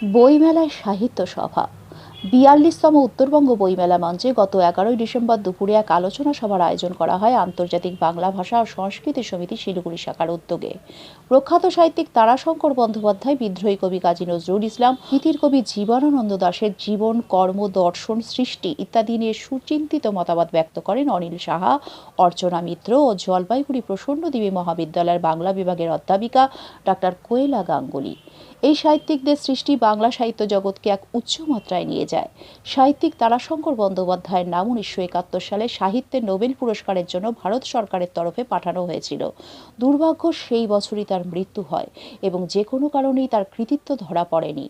বইমেলায় সাহিত্য সভা। বিয়াল্লিশতম উত্তরবঙ্গ বইমেলা মঞ্চে গত এগারোই ডিসেম্বর দুপুরে এক আলোচনা সভার আয়োজন করা হয় আন্তর্জাতিক বাংলা ভাষা ও সংস্কৃতি সমিতি শিলিগুড়ি শাখার উদ্যোগে। প্রখ্যাত সাহিত্যিক তারাশঙ্কর বন্দ্যোপাধ্যায়, বিদ্রোহী কবি কাজী নজরুল ইসলাম গীতির কবি জীবনানন্দ দাশের জীবন, কর্ম, দর্শন, সৃষ্টি ইত্যাদি নিয়ে সুচিন্তিত মতামত ব্যক্ত করেন অনিল সাহা, অর্চনা মিত্র ও জলপাইগুড়ি প্রসন্নদেবী মহাবিদ্যালয়ের বাংলা বিভাগের অধ্যাপিকা ডাক্তার কোয়েলা গাঙ্গুলি। এই সাহিত্যিকদের সৃষ্টি বাংলা সাহিত্য জগৎকে এক উচ্চ মাত্রায় নিয়ে যায়। সাহিত্যিক তারাশঙ্কর বন্দ্যোপাধ্যায়ের নাম উনিশশো একাত্তর সালে সাহিত্যে নোবেল পুরস্কারের জন্য ভারত সরকারের তরফে পাঠানো হয়েছিল। দুর্ভাগ্য সেই বছরই তার মৃত্যু হয় এবং যে কোনো কারণেই তার কৃতিত্ব ধরা পড়েনি।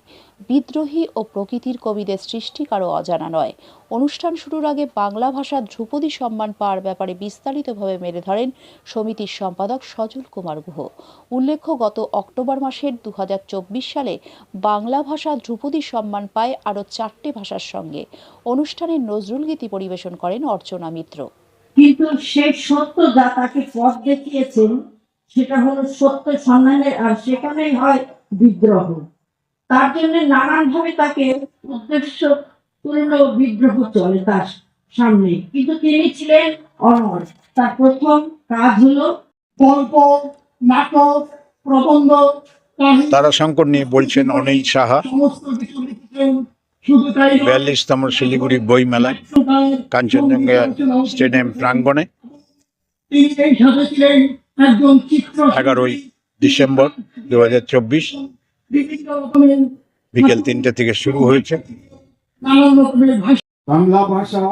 বিদ্রোহী ও প্রকৃতির কবিদের সৃষ্টি কারও অজানা নয়। অনুষ্ঠান শুরুর আগে বাংলা ভাষা ধ্রুপদী সম্মান পাওয়ার ব্যাপারে বিস্তারিতভাবে মেলে ধরেন সমিতির সম্পাদক সজল কুমার গুহ। উল্লেখ্য, গত অক্টোবর মাসের দু হাজার চব্বিশ সালে বাংলা ভাষা ধ্রুপদী সম্মান পায় আরও চারটে ভাষার সঙ্গে। অনুষ্ঠানে নজরুল গীতি পরিবেশন করেন অর্চনা মিত্র। কিন্তু সেই সত্য যা তাকে পথ দেখিয়েছেন সেটা হলো সত্য সন্ধানের আর সেখানেই হয় বিদ্রোহ। তার জন্য নানান ভাবে তাকে উদ্দেশ্য পূর্ণ বিদ্রোহ চলে তার সামনে। কিন্তু তিনি ছিলেন অমর। তার প্রথম কাজ হলো গল্প নাটক প্রবন্ধ কাহিনী তারাশঙ্কর নিয়ে বলছেন অনিল সাহা। সমস্ত কিছু লিখেছেন বিয়াল্লিশতম শিলিগুড়ি বই মেলায় কাঞ্চনজঙ্ঘা স্টেডিয়াম প্রাঙ্গণে তিনি এই সাথে ছিলেন একজন চিত্র এগারোই ডিসেম্বর দু হাজার চব্বিশ বিকেল তিনটে থেকে শুরু হয়েছে। বাংলা ভাষা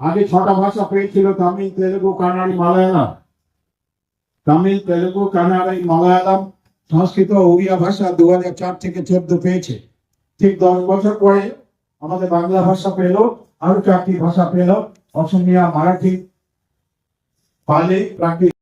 আগে ছটা ভাষা পেয়েছিল তামিল তেলেগু কানাড়ি মালায়ালাম। তামিল তেলেগু কানাড়ি মালায়ালাম সংস্কৃত ও উড়িয়া ভাষা দু চার থেকে চোদ্দ পেয়েছে। ঠিক দশ বছর পরে আমাদের বাংলা ভাষা পেল আরও চারটি ভাষা পেল, অসমিয়া, মারাঠি পালি প্রাকৃত